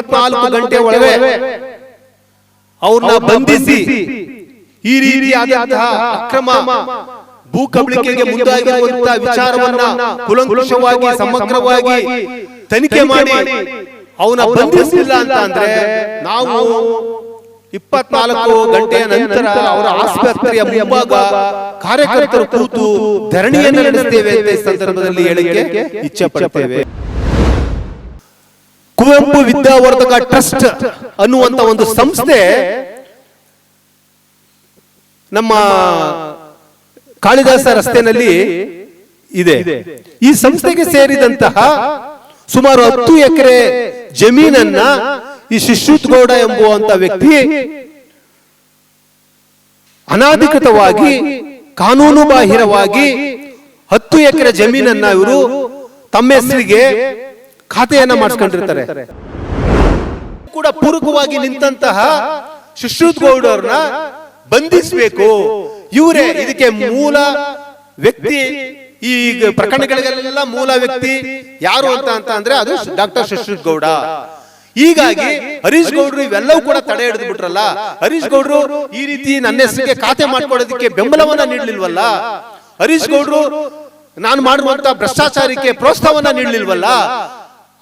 ಇಪ್ಪತ್ನಾಲ್ಕು ಗಂಟೆ ಒಳಗೆ ಅವ್ರನ್ನ ಬಂಧಿಸಿ ಈ ರೀತಿಯಾದಂತಹ ಅಕ್ರಮ ಭೂ ಕಬಳಿಕೆಗೆ ಮುಂದಾಗಿರುವಂತಹ ವಿಚಾರವನ್ನ ಕುಲಂಕುಷವಾಗಿ ಸಮಗ್ರವಾಗಿ ತನಿಖೆ ಮಾಡಿ ಅವನ ಬಂಧಿಸಿಲ್ಲ ಅಂತ ಅಂದ್ರೆ ನಾವು ಇಪ್ಪತ್ನಾಲ್ಕು ಗಂಟೆಯ ನಂತರ ಅವರ ಆಸ್ಪತ್ರೆಯ ಮುಂಭಾಗ ಕಾರ್ಯಕರ್ತರು ಕೂತು ಧರಣಿಯನ್ನು ನಡೆಸುತ್ತೇವೆ ಸಂದರ್ಭದಲ್ಲಿ ಹೇಳಿಕೆ ಇಚ್ಛೆ ಪಡ್ತೇವೆ ಕುವೆಂಪು ವಿದ್ಯಾವರ್ಧಕ ಟ್ರಸ್ಟ್ ಅನ್ನುವಂತ ಒಂದು ಸಂಸ್ಥೆ ನಮ್ಮ ಕಾಳಿದಾಸ ರಸ್ತೆನಲ್ಲಿ ಇದೆ. ಈ ಸಂಸ್ಥೆಗೆ ಸೇರಿದಂತಹ ಸುಮಾರು ಹತ್ತು ಎಕರೆ ಜಮೀನನ್ನ ಈ ಶಿಶುತ್ ಗೌಡ ಎಂಬುವಂತ ವ್ಯಕ್ತಿ ಅನಾಧಿಕೃತವಾಗಿ ಕಾನೂನು ಬಾಹಿರವಾಗಿ ಹತ್ತು ಎಕರೆ ಜಮೀನನ್ನ ಇವರು ತಮ್ಮ ಹೆಸರಿಗೆ ಖಾತೆಯನ್ನ ಮಾಡಿಸ್ಕೊಂಡಿರ್ತಾರೆ. ಕೂಡ ಪೂರಕವಾಗಿ ನಿಂತಹ ಗೌಡ ಅವ್ರನ್ನ ಬಂಧಿಸಬೇಕು. ಇವರೇ ಇದಕ್ಕೆ ಮೂಲ ವ್ಯಕ್ತಿ. ಈ ಪ್ರಕರಣಗಳಿಗೆಲ್ಲ ಮೂಲ ವ್ಯಕ್ತಿ ಯಾರು ಅಂತ ಅಂತ ಅಂದ್ರೆ ಅದು ಡಾಕ್ಟರ್ ಸುಶ್ರುತ್ ಗೌಡ. ಹೀಗಾಗಿ ಹರೀಶ್ ಗೌಡ್ರು ಇವೆಲ್ಲವೂ ಕೂಡ ತಡೆ ಹಿಡಿದು ಬಿಟ್ರಲ್ಲ. ಹರೀಶ್ ಗೌಡ್ರು ಈ ರೀತಿ ನನ್ನ ಹೆಸರಿಗೆ ಖಾತೆ ಮಾಡ್ಕೊಳ್ಳೋದಕ್ಕೆ ಬೆಂಬಲವನ್ನ ನೀಡಲಿಲ್ವಲ್ಲ? ಹರೀಶ್ ಗೌಡ್ರು ನಾನು ಮಾಡುವಂತ ಭ್ರಷ್ಟಾಚಾರಕ್ಕೆ ಪ್ರೋತ್ಸಾಹವನ್ನ ನೀಡಲಿಲ್ವಲ್ಲ?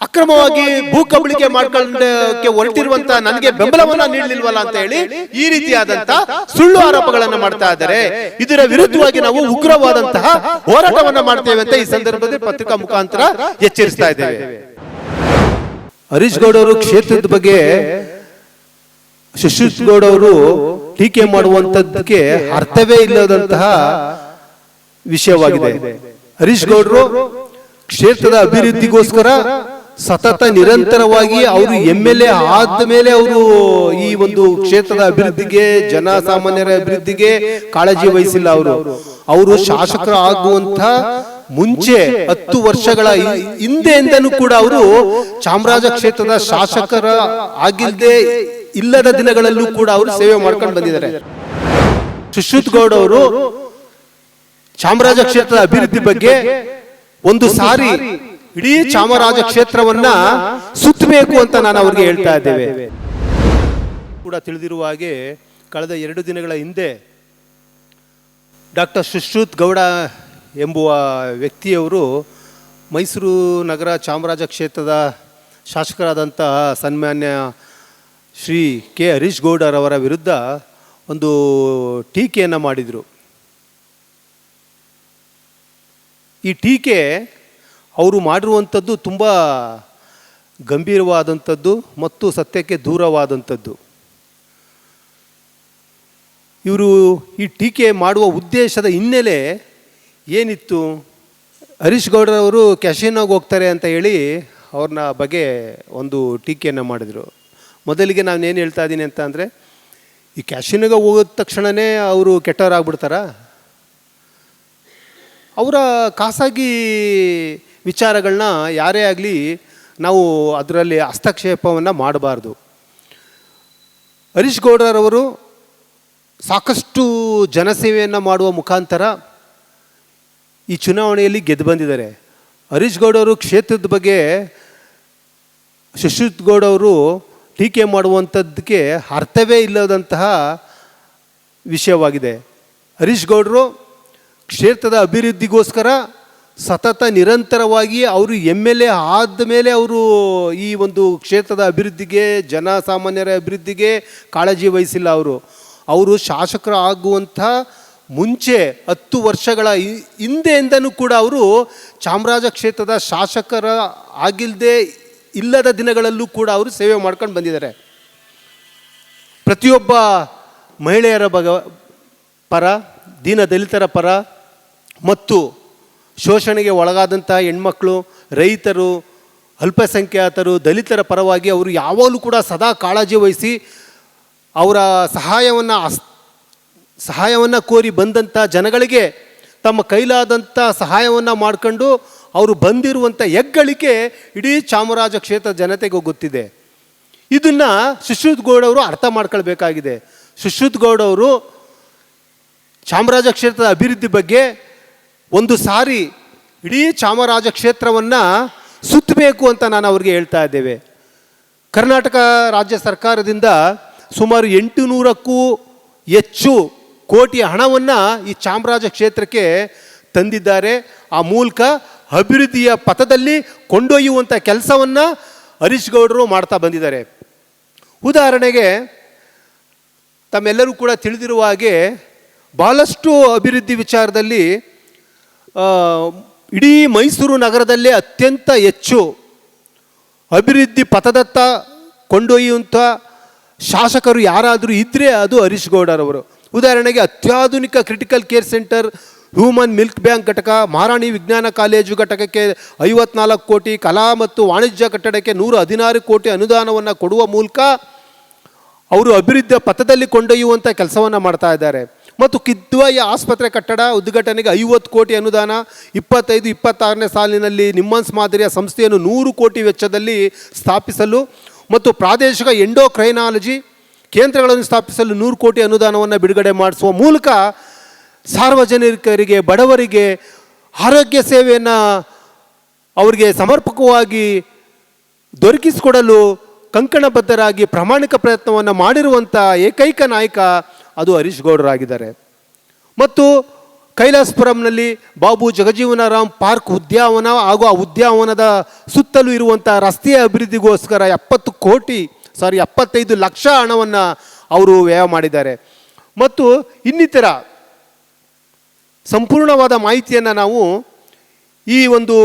ಅಕ್ರಮವಾಗಿ ಭೂ ಕಬಳಿಕೆ ಮಾಡ್ಕೊಂಡಕ್ಕೆ ಹೊರಟಿರುವಂತ ನನಗೆ ಬೆಂಬಲವನ್ನ ನೀಡಲಿಲ್ವಲ್ಲ ಅಂತ ಹೇಳಿ ಈ ರೀತಿಯಾದಂತ ಸುಳ್ಳು ಆರೋಪಗಳನ್ನು ಮಾಡ್ತಾ ಇದ್ದಾರೆ. ಇದರ ವಿರುದ್ಧವಾಗಿ ನಾವು ಉಗ್ರವಾದಂತಹ ಹೋರಾಟವನ್ನ ಮಾಡ್ತೇವೆ ಅಂತ ಈ ಸಂದರ್ಭದಲ್ಲಿ ಪತ್ರಿಕಾ ಮುಖಾಂತರ ಎಚ್ಚರಿಸ್ತಾ ಇದ್ದೇವೆ. ಹರೀಶ್ ಗೌಡ ಅವರು ಕ್ಷೇತ್ರದ ಬಗ್ಗೆ ಸುಶ್ರುತ್ ಗೌಡ ಅವರು ಟೀಕೆ ಮಾಡುವಂತದ್ದಕ್ಕೆ ಅರ್ಥವೇ ಇಲ್ಲದಂತಹ ವಿಷಯವಾಗಿದೆ. ಹರೀಶ್ ಗೌಡರು ಕ್ಷೇತ್ರದ ಅಭಿವೃದ್ಧಿಗೋಸ್ಕರ ಸತತ ನಿರಂತರವಾಗಿ ಅವರು ಎಂ ಎಲ್ ಎ ಆದ ಮೇಲೆ ಅವರು ಈ ಒಂದು ಕ್ಷೇತ್ರದ ಅಭಿವೃದ್ಧಿಗೆ, ಜನಸಾಮಾನ್ಯರ ಅಭಿವೃದ್ಧಿಗೆ ಕಾಳಜಿ ವಹಿಸಿಲ್ಲ ಅವರು. ಅವರು ಶಾಸಕರು ಆಗುವಂತ ಮುಂಚೆ ಹತ್ತು ವರ್ಷಗಳ ಹಿಂದೆ ಹಿಂದೆಯಿಂದನೂ ಕೂಡ ಅವರು ಚಾಮರಾಜ ಕ್ಷೇತ್ರದ ಶಾಸಕರ ಆಗಿಲ್ಲದೆ ಇಲ್ಲದ ದಿನಗಳಲ್ಲೂ ಕೂಡ ಅವರು ಸೇವೆ ಮಾಡ್ಕೊಂಡು ಬಂದಿದ್ದಾರೆ. ಸುಶ್ರುತ್ ಗೌಡ್ ಅವರು ಚಾಮರಾಜ ಕ್ಷೇತ್ರದ ಅಭಿವೃದ್ಧಿ ಬಗ್ಗೆ ಒಂದು ಸಾರಿ ಇಡೀ ಚಾಮರಾಜ ಕ್ಷೇತ್ರವನ್ನ ಸುತ್ತಬೇಕು ಅಂತ ನಾನು ಅವ್ರಿಗೆ ಹೇಳ್ತಾ ಇದ್ದೇವೆ. ಕೂಡ ತಿಳಿದಿರುವ ಹಾಗೆ ಕಳೆದ ಎರಡು ದಿನಗಳ ಹಿಂದೆ ಡಾಕ್ಟರ್ ಸುಶ್ರುತ್ ಗೌಡ ಎಂಬುವ ವ್ಯಕ್ತಿಯವರು ಮೈಸೂರು ನಗರ ಚಾಮರಾಜ ಕ್ಷೇತ್ರದ ಶಾಸಕರಾದಂತಹ ಸನ್ಮಾನ್ಯ ಶ್ರೀ ಕೆ ಹರೀಶ್ ಗೌಡರವರ ವಿರುದ್ಧ ಒಂದು ಟೀಕೆಯನ್ನು ಮಾಡಿದರು. ಈ ಟೀಕೆ ಅವರು ಮಾಡಿರುವಂಥದ್ದು ತುಂಬ ಗಂಭೀರವಾದಂಥದ್ದು ಮತ್ತು ಸತ್ಯಕ್ಕೆ ದೂರವಾದಂಥದ್ದು. ಇವರು ಈ ಟೀಕೆ ಮಾಡುವ ಉದ್ದೇಶದ ಹಿನ್ನೆಲೆ ಏನಿತ್ತು? ಹರೀಶ್ ಗೌಡರವರು ಕ್ಯಾಶಿನೋಗೆ ಹೋಗ್ತಾರೆ ಅಂತ ಹೇಳಿ ಅವ್ರನ್ನ ಬಗ್ಗೆ ಒಂದು ಟೀಕೆಯನ್ನು ಮಾಡಿದರು. ಮೊದಲಿಗೆ ನಾನು ಏನು ಹೇಳ್ತಾ ಇದ್ದೀನಿ ಅಂತ ಅಂದರೆ, ಈ ಕ್ಯಾಶಿನೋಗೆ ಹೋಗಿದ ತಕ್ಷಣವೇ ಅವರು ಕೆಟ್ಟವರಾಗ್ಬಿಡ್ತಾರಾ? ಅವರ ಖಾಸಗಿ ವಿಚಾರಗಳನ್ನ ಯಾರೇ ಆಗಲಿ ನಾವು ಅದರಲ್ಲಿ ಹಸ್ತಕ್ಷೇಪವನ್ನು ಮಾಡಬಾರ್ದು. ಹರೀಶ್ ಗೌಡರವರು ಸಾಕಷ್ಟು ಜನಸೇವೆಯನ್ನು ಮಾಡುವ ಮುಖಾಂತರ ಈ ಚುನಾವಣೆಯಲ್ಲಿ ಗೆದ್ದು ಬಂದಿದ್ದಾರೆ. ಹರೀಶ್ ಗೌಡವರು ಕ್ಷೇತ್ರದ ಬಗ್ಗೆ ಶಶಿತ್ ಗೌಡ ಅವರು ಟೀಕೆ ಮಾಡುವಂಥದ್ದಕ್ಕೆ ಅರ್ಥವೇ ಇಲ್ಲದಂತಹ ವಿಷಯವಾಗಿದೆ. ಹರೀಶ್ ಗೌಡರು ಕ್ಷೇತ್ರದ ಅಭಿವೃದ್ಧಿಗೋಸ್ಕರ ಸತತ ನಿರಂತರವಾಗಿ ಅವರು ಎಂ ಎಲ್ ಎ ಆದ ಮೇಲೆ ಅವರು ಈ ಒಂದು ಕ್ಷೇತ್ರದ ಅಭಿವೃದ್ಧಿಗೆ, ಜನಸಾಮಾನ್ಯರ ಅಭಿವೃದ್ಧಿಗೆ ಕಾಳಜಿ ವಹಿಸಿಲ್ಲ ಅವರು. ಅವರು ಶಾಸಕರು ಆಗುವಂಥ ಮುಂಚೆ ಹತ್ತು ವರ್ಷಗಳ ಹಿಂದೆಯಿಂದನೂ ಕೂಡ ಅವರು ಚಾಮರಾಜ ಕ್ಷೇತ್ರದ ಶಾಸಕರ ಆಗಿಲ್ಲದೆ ಇಲ್ಲದ ದಿನಗಳಲ್ಲೂ ಕೂಡ ಅವರು ಸೇವೆ ಮಾಡ್ಕೊಂಡು ಬಂದಿದ್ದಾರೆ. ಪ್ರತಿಯೊಬ್ಬ ಮಹಿಳೆಯರ ಬಗ, ಪರ, ದೀನ ದಲಿತರ ಪರ ಮತ್ತು ಶೋಷಣೆಗೆ ಒಳಗಾದಂಥ ಹೆಣ್ಮಕ್ಳು, ರೈತರು, ಅಲ್ಪಸಂಖ್ಯಾತರು, ದಲಿತರ ಪರವಾಗಿ ಅವರು ಯಾವಾಗಲೂ ಕೂಡ ಸದಾ ಕಾಳಜಿ ವಹಿಸಿ ಅವರ ಸಹಾಯವನ್ನು ಸಹಾಯವನ್ನು ಕೋರಿ ಬಂದಂಥ ಜನಗಳಿಗೆ ತಮ್ಮ ಕೈಲಾದಂಥ ಸಹಾಯವನ್ನು ಮಾಡ್ಕೊಂಡು ಅವರು ಬಂದಿರುವಂಥ ಹೆಗ್ಗಳಿಕೆ ಇಡೀ ಚಾಮರಾಜ ಕ್ಷೇತ್ರ ಜನತೆಗೆ ಗೊತ್ತಿದೆ. ಇದನ್ನು ಸುಶ್ರುತ್ ಗೌಡವರು ಅರ್ಥ ಮಾಡ್ಕೊಳ್ಬೇಕಾಗಿದೆ. ಸುಶ್ರುತ್ ಗೌಡ್ ಅವರು ಚಾಮರಾಜ ಕ್ಷೇತ್ರದ ಅಭಿವೃದ್ಧಿ ಬಗ್ಗೆ ಒಂದು ಸಾರಿ ಇಡೀ ಚಾಮರಾಜ ಕ್ಷೇತ್ರವನ್ನು ಸುತ್ತಬೇಕು ಅಂತ ನಾನು ಅವ್ರಿಗೆ ಹೇಳ್ತಾ ಇದ್ದೇವೆ. ಕರ್ನಾಟಕ ರಾಜ್ಯ ಸರ್ಕಾರದಿಂದ ಸುಮಾರು ಎಂಟು ನೂರಕ್ಕೂ ಹೆಚ್ಚು ಕೋಟಿ ಹಣವನ್ನು ಈ ಚಾಮರಾಜ ಕ್ಷೇತ್ರಕ್ಕೆ ತಂದಿದ್ದಾರೆ. ಆ ಮೂಲಕ ಅಭಿವೃದ್ಧಿಯ ಪಥದಲ್ಲಿ ಕೊಂಡೊಯ್ಯುವಂಥ ಕೆಲಸವನ್ನು ಹರೀಶ್ ಗೌಡರು ಮಾಡ್ತಾ ಬಂದಿದ್ದಾರೆ. ಉದಾಹರಣೆಗೆ ತಮ್ಮೆಲ್ಲರೂ ಕೂಡ ತಿಳಿದಿರುವ ಹಾಗೆ ಭಾಳಷ್ಟು ಅಭಿವೃದ್ಧಿ ವಿಚಾರದಲ್ಲಿ ಇಡೀ ಮೈಸೂರು ನಗರದಲ್ಲೇ ಅತ್ಯಂತ ಹೆಚ್ಚು ಅಭಿವೃದ್ಧಿ ಪಥದತ್ತ ಕೊಂಡೊಯ್ಯುವಂಥ ಶಾಸಕರು ಯಾರಾದರೂ ಇದ್ದರೆ ಅದು ಹರೀಶ್ ಗೌಡರವರು. ಉದಾಹರಣೆಗೆ ಅತ್ಯಾಧುನಿಕ critical care centre human milk bank ಘಟಕ, ಮಹಾರಾಣಿ ವಿಜ್ಞಾನ ಕಾಲೇಜು ಘಟಕಕ್ಕೆ ಐವತ್ನಾಲ್ಕು ಕೋಟಿ, ಕಲಾ ಮತ್ತು ವಾಣಿಜ್ಯ ಕಟ್ಟಡಕ್ಕೆ ನೂರ ಹದಿನಾರು ಕೋಟಿ ಅನುದಾನವನ್ನು ಕೊಡುವ ಮೂಲಕ ಅವರು ಅಭಿವೃದ್ಧಿಯ ಪಥದಲ್ಲಿ ಕೊಂಡೊಯ್ಯುವಂಥ ಕೆಲಸವನ್ನು ಮಾಡ್ತಾ ಇದ್ದಾರೆ. ಮತ್ತು ಕಿದ್ವಾಯಿ ಆಸ್ಪತ್ರೆ ಕಟ್ಟಡ ಉದ್ಘಾಟನೆಗೆ ಐವತ್ತು ಕೋಟಿ ಅನುದಾನ, ಇಪ್ಪತ್ತೈದು, ಇಪ್ಪತ್ತಾರನೇ ಸಾಲಿನಲ್ಲಿ ನಿಮ್ಮನ್ಸ್ ಮಾದರಿಯ ಸಂಸ್ಥೆಯನ್ನು ನೂರು ಕೋಟಿ ವೆಚ್ಚದಲ್ಲಿ ಸ್ಥಾಪಿಸಲು ಮತ್ತು ಪ್ರಾದೇಶಿಕ ಎಂಡೋಕ್ರೈನಾಲಜಿ ಕೇಂದ್ರಗಳನ್ನು ಸ್ಥಾಪಿಸಲು ನೂರು ಕೋಟಿ ಅನುದಾನವನ್ನು ಬಿಡುಗಡೆ ಮಾಡಿಸುವ ಮೂಲಕ ಸಾರ್ವಜನಿಕರಿಗೆ, ಬಡವರಿಗೆ ಆರೋಗ್ಯ ಸೇವೆಯನ್ನು ಅವರಿಗೆ ಸಮರ್ಪಕವಾಗಿ ದೊರಕಿಸಿಕೊಡಲು ಕಂಕಣಬದ್ಧರಾಗಿ ಪ್ರಾಮಾಣಿಕ ಪ್ರಯತ್ನವನ್ನು ಮಾಡಿರುವಂಥ ಏಕೈಕ ನಾಯಕ ಅದು ಹರೀಶ್ ಗೌಡರಾಗಿದ್ದಾರೆ ಮತ್ತು ಕೈಲಾಸಪುರಂನಲ್ಲಿ ಬಾಬು ಜಗಜೀವನರಾಮ್ ಪಾರ್ಕ್ ಉದ್ಯಾನವನ ಹಾಗೂ ಆ ಉದ್ಯಾವನದ ಸುತ್ತಲೂ ಇರುವಂಥ ರಸ್ತೆಯ ಅಭಿವೃದ್ಧಿಗೋಸ್ಕರ ಎಪ್ಪತ್ತು ಕೋಟಿ ಸಾರಿ ಎಪ್ಪತ್ತೈದು ಲಕ್ಷ ಹಣವನ್ನು ಅವರು ವ್ಯಯ ಮಾಡಿದ್ದಾರೆ. ಮತ್ತು ಇನ್ನಿತರ ಸಂಪೂರ್ಣವಾದ ಮಾಹಿತಿಯನ್ನು ನಾವು ಈ ಒಂದು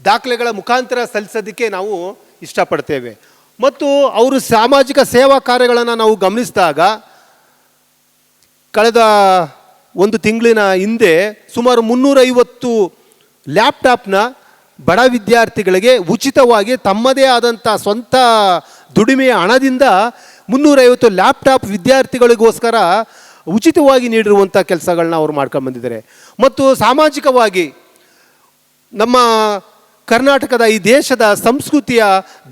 ದಾಖಲೆಗಳ ಮುಖಾಂತರ ಸಲ್ಲಿಸೋದಕ್ಕೆ ನಾವು ಇಷ್ಟಪಡ್ತೇವೆ. ಮತ್ತು ಅವರು ಸಾಮಾಜಿಕ ಸೇವಾ ಕಾರ್ಯಗಳನ್ನು ನಾವು ಗಮನಿಸಿದಾಗ ಕಳೆದ ಒಂದು ತಿಂಗಳಿನ ಹಿಂದೆ ಸುಮಾರು ಮುನ್ನೂರೈವತ್ತು ಲ್ಯಾಪ್ಟಾಪ್ನ ಬಡ ವಿದ್ಯಾರ್ಥಿಗಳಿಗೆ ಉಚಿತವಾಗಿ ತಮ್ಮದೇ ಆದಂಥ ಸ್ವಂತ ದುಡಿಮೆಯ ಹಣದಿಂದ ಮುನ್ನೂರೈವತ್ತು ಲ್ಯಾಪ್ಟಾಪ್ ವಿದ್ಯಾರ್ಥಿಗಳಿಗೋಸ್ಕರ ಉಚಿತವಾಗಿ ನೀಡಿರುವಂಥ ಕೆಲಸಗಳನ್ನ ಅವ್ರು ಮಾಡ್ಕೊಂಡು ಬಂದಿದ್ದಾರೆ. ಮತ್ತು ಸಾಮಾಜಿಕವಾಗಿ ನಮ್ಮ ಕರ್ನಾಟಕದ ಈ ದೇಶದ ಸಂಸ್ಕೃತಿಯ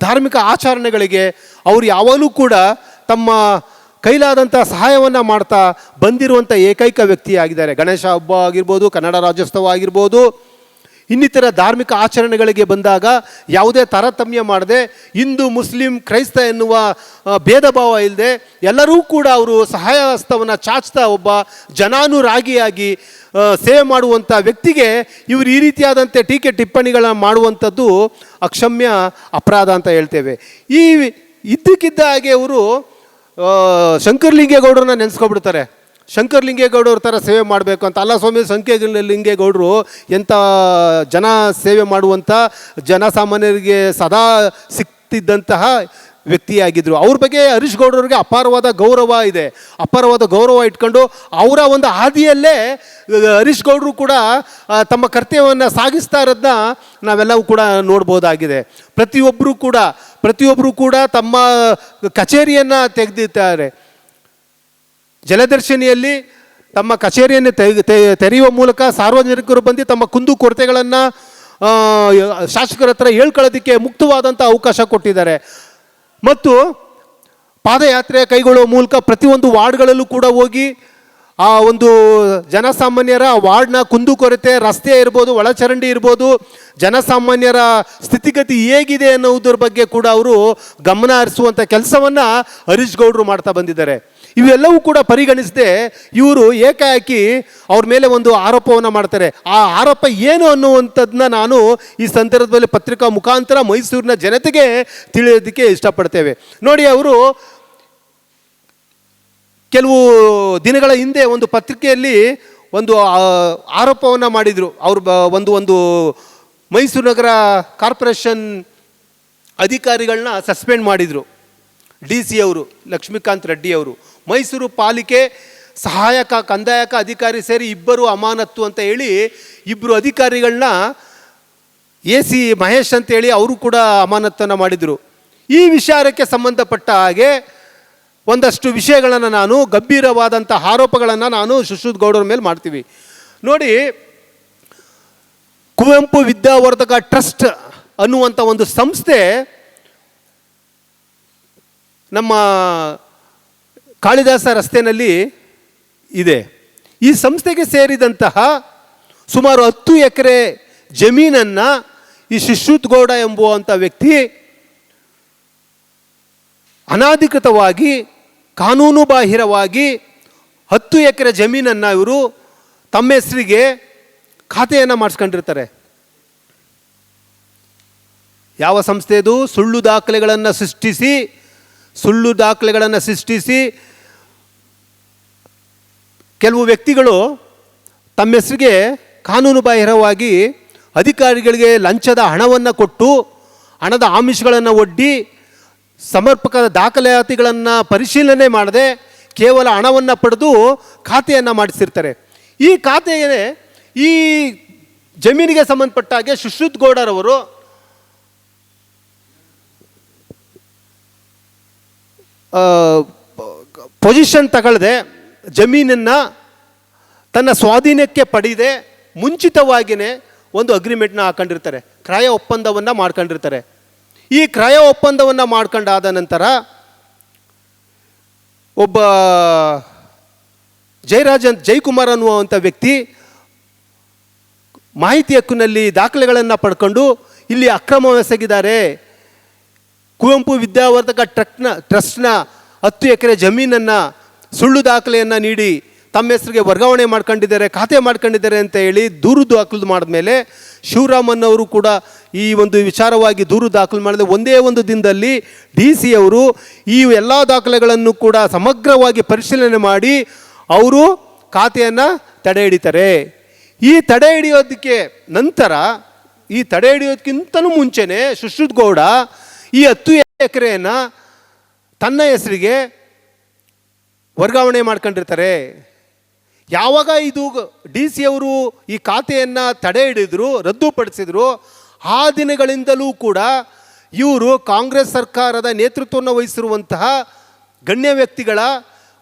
ಧಾರ್ಮಿಕ ಆಚರಣೆಗಳಿಗೆ ಅವರು ಯಾವಾಗಲೂ ಕೂಡ ತಮ್ಮ ಕೈಲಾದಂಥ ಸಹಾಯವನ್ನು ಮಾಡ್ತಾ ಬಂದಿರುವಂಥ ಏಕೈಕ ವ್ಯಕ್ತಿಯಾಗಿದ್ದಾರೆ. ಗಣೇಶ ಹಬ್ಬ ಆಗಿರ್ಬೋದು, ಕನ್ನಡ ರಾಜ್ಯೋತ್ಸವ ಆಗಿರ್ಬೋದು ಇನ್ನಿತರ ಧಾರ್ಮಿಕ ಆಚರಣೆಗಳಿಗೆ ಬಂದಾಗ ಯಾವುದೇ ತಾರತಮ್ಯ ಮಾಡದೆ ಹಿಂದೂ, ಮುಸ್ಲಿಂ, ಕ್ರೈಸ್ತ ಎನ್ನುವ ಭೇದ ಭಾವ ಇಲ್ಲದೆ ಎಲ್ಲರೂ ಕೂಡ ಅವರು ಸಹಾಯ ಹಸ್ತವನ್ನು ಚಾಚ್ತಾ ಒಬ್ಬ ಜನಾನುರಾಗಿಯಾಗಿ ಸೇವೆ ಮಾಡುವಂಥ ವ್ಯಕ್ತಿಗೆ ಇವರು ಈ ರೀತಿಯಾದಂತೆ ಟೀಕೆ ಟಿಪ್ಪಣಿಗಳನ್ನ ಮಾಡುವಂಥದ್ದು ಅಕ್ಷಮ್ಯ ಅಪರಾಧ ಅಂತ ಹೇಳ್ತೇವೆ. ಈ ಇದ್ದಕ್ಕಿದ್ದ ಹಾಗೆ ಅವರು ಶಂಕರಲಿಂಗೇಗೌಡರನ್ನ ನೆನೆಸ್ಕೊಬಿಡ್ತಾರೆ. ಶಂಕರಲಿಂಗೇಗೌಡರ ಥರ ಸೇವೆ ಮಾಡಬೇಕು ಅಂತ. ಅಲ್ಲ ಸ್ವಾಮಿ ಶಂಕರಲಿಂಗೇಗೌಡರು ಎಂಥ ಜನ ಸೇವೆ ಮಾಡುವಂಥ ಜನಸಾಮಾನ್ಯರಿಗೆ ಸದಾ ಸಿಕ್ತಿದ್ದಂತಹ ವ್ಯಕ್ತಿಯಾಗಿದ್ದರು ಅವ್ರ ಬಗ್ಗೆ ಹರೀಶ್ ಗೌಡರಿಗೆ ಅಪಾರವಾದ ಗೌರವ ಇದೆ. ಅಪಾರವಾದ ಗೌರವ ಇಟ್ಕೊಂಡು ಅವರ ಒಂದು ಹಾದಿಯಲ್ಲೇ ಹರೀಶ್ ಗೌಡರು ಕೂಡ ತಮ್ಮ ಕರ್ತವ್ಯವನ್ನು ಸಾಗಿಸ್ತಾ ಇರೋದನ್ನ ನಾವೆಲ್ಲವೂ ಕೂಡ ನೋಡ್ಬೋದಾಗಿದೆ. ಪ್ರತಿಯೊಬ್ಬರು ಕೂಡ ಪ್ರತಿಯೊಬ್ಬರು ಕೂಡ ತಮ್ಮ ಕಚೇರಿಯನ್ನು ತೆಗೆದಿದ್ದಾರೆ. ಜಲದರ್ಶಿನಿಯಲ್ಲಿ ತಮ್ಮ ಕಚೇರಿಯನ್ನು ತೆರೆಯುವ ಮೂಲಕ ಸಾರ್ವಜನಿಕರು ಬಂದು ತಮ್ಮ ಕುಂದು ಕೊರತೆಗಳನ್ನು ಶಾಸಕರ ಹತ್ರ ಹೇಳ್ಕೊಳ್ಳೋದಕ್ಕೆ ಮುಕ್ತವಾದಂಥ ಅವಕಾಶ ಕೊಟ್ಟಿದ್ದಾರೆ. ಮತ್ತು ಪಾದಯಾತ್ರೆ ಕೈಗೊಳ್ಳುವ ಮೂಲಕ ಪ್ರತಿಯೊಂದು ವಾರ್ಡ್ಗಳಲ್ಲೂ ಕೂಡ ಹೋಗಿ ಆ ಒಂದು ಜನಸಾಮಾನ್ಯರ ವಾರ್ಡ್ನ ಕುಂದುಕೊರತೆ ರಸ್ತೆ ಇರ್ಬೋದು, ಒಳಚರಂಡಿ ಇರ್ಬೋದು, ಜನಸಾಮಾನ್ಯರ ಸ್ಥಿತಿಗತಿ ಹೇಗಿದೆ ಅನ್ನೋದ್ರ ಬಗ್ಗೆ ಕೂಡ ಅವರು ಗಮನ ಹರಿಸುವಂಥ ಕೆಲಸವನ್ನು ಹರೀಶ್ ಗೌಡರು ಮಾಡ್ತಾ ಬಂದಿದ್ದಾರೆ. ಇವೆಲ್ಲವೂ ಕೂಡ ಪರಿಗಣಿಸದೆ ಇವರು ಏಕಾಏಕಿ ಅವ್ರ ಮೇಲೆ ಒಂದು ಆರೋಪವನ್ನು ಮಾಡ್ತಾರೆ? ಆ ಆರೋಪ ಏನು ಅನ್ನುವಂಥದ್ದನ್ನ ನಾನು ಈ ಸಂದರ್ಭದಲ್ಲಿ ಪತ್ರಿಕಾ ಮುಖಾಂತರ ಮೈಸೂರಿನ ಜನತೆಗೆ ತಿಳಿಯೋದಕ್ಕೆ ಇಷ್ಟಪಡ್ತೇವೆ. ನೋಡಿ, ಅವರು ಕೆಲವು ದಿನಗಳ ಹಿಂದೆ ಒಂದು ಪತ್ರಿಕೆಯಲ್ಲಿ ಒಂದು ಆರೋಪವನ್ನು ಮಾಡಿದರು. ಅವರು ಒಂದು ಒಂದು ಮೈಸೂರು ನಗರ ಕಾರ್ಪೊರೇಷನ್ ಅಧಿಕಾರಿಗಳನ್ನ ಸಸ್ಪೆಂಡ್ ಮಾಡಿದರು. ಡಿ ಸಿ ಅವರು, ಲಕ್ಷ್ಮೀಕಾಂತ್ ರೆಡ್ಡಿ ಅವರು. ಮೈಸೂರು ಪಾಲಿಕೆ ಸಹಾಯಕ, ಕಂದಾಯಕ ಅಧಿಕಾರಿ ಸೇರಿ ಇಬ್ಬರು ಅಮಾನತ್ತು ಅಂತ ಹೇಳಿ ಇಬ್ಬರು ಅಧಿಕಾರಿಗಳನ್ನ ಎ ಸಿ ಮಹೇಶ್ ಅಂತೇಳಿ ಅವರು ಕೂಡ ಅಮಾನತ್ತನ್ನು ಮಾಡಿದರು. ಈ ವಿಚಾರಕ್ಕೆ ಸಂಬಂಧಪಟ್ಟ ಹಾಗೆ ಒಂದಷ್ಟು ವಿಷಯಗಳನ್ನು ನಾನು ಗಂಭೀರವಾದಂಥ ಆರೋಪಗಳನ್ನು ನಾನು ಸುಶ್ರುತ್ ಗೌಡರ ಮೇಲೆ ಮಾಡ್ತೀವಿ. ನೋಡಿ, ಕುವೆಂಪು ವಿದ್ಯಾವರ್ಧಕ ಟ್ರಸ್ಟ್ ಅನ್ನುವಂಥ ಒಂದು ಸಂಸ್ಥೆ ನಮ್ಮ ಕಾಳಿದಾಸ ರಸ್ತೆಯಲ್ಲಿ ಇದೆ. ಈ ಸಂಸ್ಥೆಗೆ ಸೇರಿದಂತಹ ಸುಮಾರು ಹತ್ತು ಎಕರೆ ಜಮೀನನ್ನು ಈ ಶಿಶ್ರುತ್ ಗೌಡ ಎಂಬುವಂಥ ವ್ಯಕ್ತಿ ಅನಾಧಿಕೃತವಾಗಿ ಕಾನೂನು ಬಾಹಿರವಾಗಿ ಹತ್ತು ಎಕರೆ ಜಮೀನನ್ನು ಇವರು ತಮ್ಮ ಹೆಸರಿಗೆ ಖಾತೆಯನ್ನು ಮಾಡಿಸ್ಕೊಂಡಿರ್ತಾರೆ. ಯಾವ ಸಂಸ್ಥೆದು ಸುಳ್ಳು ದಾಖಲೆಗಳನ್ನು ಸೃಷ್ಟಿಸಿ, ಸುಳ್ಳು ದಾಖಲೆಗಳನ್ನು ಸೃಷ್ಟಿಸಿ ಕೆಲವು ವ್ಯಕ್ತಿಗಳು ತಮ್ಮ ಹೆಸರಿಗೆ ಕಾನೂನು ಬಾಹಿರವಾಗಿ ಅಧಿಕಾರಿಗಳಿಗೆ ಲಂಚದ ಹಣವನ್ನು ಕೊಟ್ಟು ಹಣದ ಆಮಿಷಗಳನ್ನು ಒಡ್ಡಿ ಸಮರ್ಪಕ ದಾಖಲಾತಿಗಳನ್ನು ಪರಿಶೀಲನೆ ಮಾಡದೆ ಕೇವಲ ಹಣವನ್ನು ಪಡೆದು ಖಾತೆಯನ್ನು ಮಾಡಿಸಿರ್ತಾರೆ. ಈ ಖಾತೆಯೇ ಈ ಜಮೀನಿಗೆ ಸಂಬಂಧಪಟ್ಟ ಹಾಗೆ ಸುಶ್ರುತ್ ಗೌಡರವರು ಪೊಸಿಷನ್ ತಗೊಳ್ಳದೆ ಜಮೀನನ್ನು ತನ್ನ ಸ್ವಾಧೀನಕ್ಕೆ ಪಡೆಯದೆ ಮುಂಚಿತವಾಗಿಯೇ ಒಂದು ಅಗ್ರಿಮೆಂಟ್ನ ಹಾಕೊಂಡಿರ್ತಾರೆ. ಕ್ರಯ ಒಪ್ಪಂದವನ್ನು ಮಾಡ್ಕೊಂಡಿರ್ತಾರೆ. ಈ ಕ್ರಯ ಒಪ್ಪಂದವನ್ನು ಮಾಡ್ಕೊಂಡಾದ ನಂತರ ಒಬ್ಬ ಜಯರಾಜನ್ ಜೈಕುಮಾರ್ ಅನ್ನುವಂಥ ವ್ಯಕ್ತಿ ಮಾಹಿತಿ ಹಕ್ಕಿನಲ್ಲಿ ದಾಖಲೆಗಳನ್ನು ಪಡ್ಕೊಂಡು ಇಲ್ಲಿ ಅಕ್ರಮವೆಸಗಿದ್ದಾರೆ ಕುವೆಂಪು ವಿದ್ಯಾವರ್ಧಕ ಟ್ರಕ್ನ, ಟ್ರಸ್ಟ್ನ ಹತ್ತು ಎಕರೆ ಜಮೀನನ್ನು ಸುಳ್ಳು ದಾಖಲೆಯನ್ನು ನೀಡಿ ತಮ್ಮ ಹೆಸರಿಗೆ ವರ್ಗಾವಣೆ ಮಾಡ್ಕೊಂಡಿದ್ದಾರೆ, ಖಾತೆ ಮಾಡ್ಕೊಂಡಿದ್ದಾರೆ ಅಂತ ಹೇಳಿ ದೂರು ದಾಖಲು ಮಾಡಿದ್ಮೇಲೆ ಶಿವರಾಮನ್ ಅವರು ಕೂಡ ಈ ಒಂದು ವಿಚಾರವಾಗಿ ದೂರು ದಾಖಲು ಮಾಡಿದ. ಒಂದೇ ಒಂದು ದಿನದಲ್ಲಿ ಡಿ ಸಿ ಅವರು ಈ ಎಲ್ಲ ದಾಖಲೆಗಳನ್ನು ಕೂಡ ಸಮಗ್ರವಾಗಿ ಪರಿಶೀಲನೆ ಮಾಡಿ ಅವರು ಖಾತೆಯನ್ನು ತಡೆ ಹಿಡಿತಾರೆ. ಈ ತಡೆ ಹಿಡಿಯೋದಕ್ಕೆ ನಂತರ, ಈ ತಡೆ ಹಿಡಿಯೋದಕ್ಕಿಂತಲೂ ಮುಂಚೆನೆ ಸುಶ್ರುತ್ ಗೌಡ ಈ ಹತ್ತು ಎಕರೆಯನ್ನು ತನ್ನ ಹೆಸರಿಗೆ ವರ್ಗಾವಣೆ ಮಾಡ್ಕೊಂಡಿರ್ತಾರೆ. ಯಾವಾಗ ಇದು ಡಿ ಸಿ ಅವರು ಈ ಖಾತೆಯನ್ನು ತಡೆ ಹಿಡಿದ್ರು, ರದ್ದುಪಡಿಸಿದ್ರು, ಆ ದಿನಗಳಿಂದಲೂ ಕೂಡ ಇವರು ಕಾಂಗ್ರೆಸ್ ಸರ್ಕಾರದ ನೇತೃತ್ವವನ್ನು ವಹಿಸಿರುವಂತಹ ಗಣ್ಯ ವ್ಯಕ್ತಿಗಳ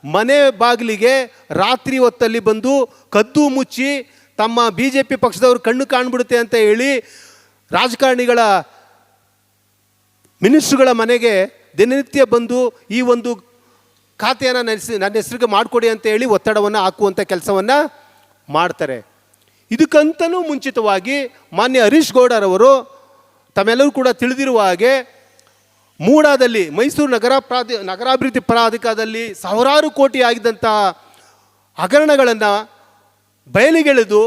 ಮನೆ ಬಾಗಿಲಿಗೆ ರಾತ್ರಿ ಹೊತ್ತಲ್ಲಿ ಬಂದು ಕದ್ದು ಮುಚ್ಚಿ ತಮ್ಮ ಬಿ ಜೆ ಪಿ ಪಕ್ಷದವರು ಕಣ್ಣು ಕಾಣ್ಬಿಡುತ್ತೆ ಅಂತ ಹೇಳಿ ರಾಜಕಾರಣಿಗಳ ಮಿನಿಸ್ಟ್ರುಗಳ ಮನೆಗೆ ದಿನನಿತ್ಯ ಬಂದು ಈ ಒಂದು ಖಾತೆಯನ್ನು ನೆನೆಸಿ ನನ್ನ ಹೆಸರಿಗೆ ಮಾಡಿಕೊಡಿ ಅಂತ ಹೇಳಿ ಒತ್ತಡವನ್ನು ಹಾಕುವಂಥ ಕೆಲಸವನ್ನು ಮಾಡ್ತಾರೆ. ಇದಕ್ಕಂತಲೂ ಮುಂಚಿತವಾಗಿ ಮಾನ್ಯ ಹರೀಶ್ ಗೌಡರವರು ತಮ್ಮೆಲ್ಲರೂ ಕೂಡ ತಿಳಿದಿರುವ ಹಾಗೆ ಮೂಡಾದಲ್ಲಿ ಮೈಸೂರು ನಗರ ಪ್ರಾಧಿ, ನಗರಾಭಿವೃದ್ಧಿ ಪ್ರಾಧಿಕಾರದಲ್ಲಿ ಸಾವಿರಾರು ಕೋಟಿ ಆಗಿದ್ದಂಥ ಹಗರಣಗಳನ್ನು ಬಯಲಿಗೆಳೆದು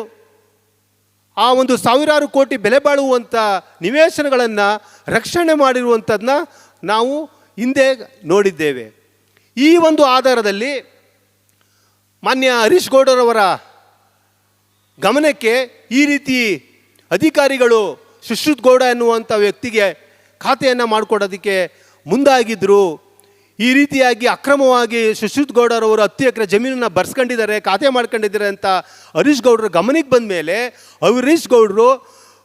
ಆ ಒಂದು ಸಾವಿರಾರು ಕೋಟಿ ಬೆಲೆ ಬಾಳುವಂಥ ನಿವೇಶನಗಳನ್ನು ರಕ್ಷಣೆ ಮಾಡಿರುವಂಥದ್ದನ್ನ ನಾವು ಹಿಂದೆ ನೋಡಿದ್ದೇವೆ. ಈ ಒಂದು ಆಧಾರದಲ್ಲಿ ಮಾನ್ಯ ಹರೀಶ್ ಗೌಡರವರ ಗಮನಕ್ಕೆ ಈ ರೀತಿ ಅಧಿಕಾರಿಗಳು ಸುಶ್ರುತ್ ಗೌಡ ಎನ್ನುವಂಥ ವ್ಯಕ್ತಿಗೆ ಖಾತೆಯನ್ನು ಮಾಡಿಕೊಡೋದಕ್ಕೆ ಮುಂದಾಗಿದ್ದರು ಈ ರೀತಿಯಾಗಿ ಅಕ್ರಮವಾಗಿ ಸುಶ್ರುತ್ ಗೌಡರವರು ಹತ್ತು ಎಕರೆ ಜಮೀನನ್ನು ಬರ್ಸ್ಕೊಂಡಿದ್ದಾರೆ, ಖಾತೆ ಮಾಡ್ಕೊಂಡಿದ್ದಾರೆ ಅಂತ ಹರೀಶ್ ಗೌಡರ ಗಮನಕ್ಕೆ ಬಂದ ಮೇಲೆ ಹರೀಶ್ ಗೌಡರು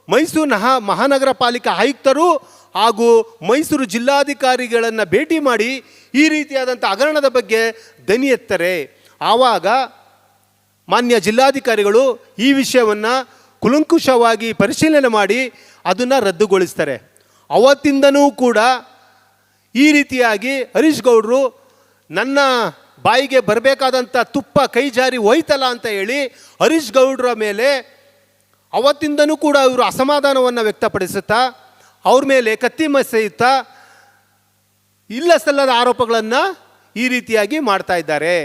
ಮೈಸೂರು ನಹ ಮಹಾನಗರ ಪಾಲಿಕೆ ಆಯುಕ್ತರು ಹಾಗೂ ಮೈಸೂರು ಜಿಲ್ಲಾಧಿಕಾರಿಗಳನ್ನು ಭೇಟಿ ಮಾಡಿ ಈ ರೀತಿಯಾದಂಥ ಹಗರಣದ ಬಗ್ಗೆ ದನಿ ಎತ್ತರೆ. ಆವಾಗ ಮಾನ್ಯ ಜಿಲ್ಲಾಧಿಕಾರಿಗಳು ಈ ವಿಷಯವನ್ನು ಕುಲಂಕುಷವಾಗಿ ಪರಿಶೀಲನೆ ಮಾಡಿ ಅದನ್ನು ರದ್ದುಗೊಳಿಸ್ತಾರೆ. ಅವತ್ತಿಂದನೂ ಕೂಡ ಈ ರೀತಿಯಾಗಿ ಹರೀಶ್ ಗೌಡರು ನನ್ನ ಬಾಯಿಗೆ ಬರಬೇಕಾದಂಥ ತುಪ್ಪ ಕೈ ಜಾರಿ ಹೋಯ್ತಲ್ಲ ಅಂತ ಹೇಳಿ ಹರೀಶ್ ಗೌಡರ ಮೇಲೆ ಅವತ್ತಿಂದನೂ ಕೂಡ ಇವರು ಅಸಮಾಧಾನವನ್ನು ವ್ಯಕ್ತಪಡಿಸುತ್ತಾ ಅವ್ರ ಮೇಲೆ ಕತ್ತಿ ಮಸೆಯುತ್ತಾ ಇಲ್ಲ ಸಲ್ಲದ ಆರೋಪಗಳನ್ನು ಈ ರೀತಿಯಾಗಿ ಮಾಡ್ತಾ ಇದ್ದಾರೆ.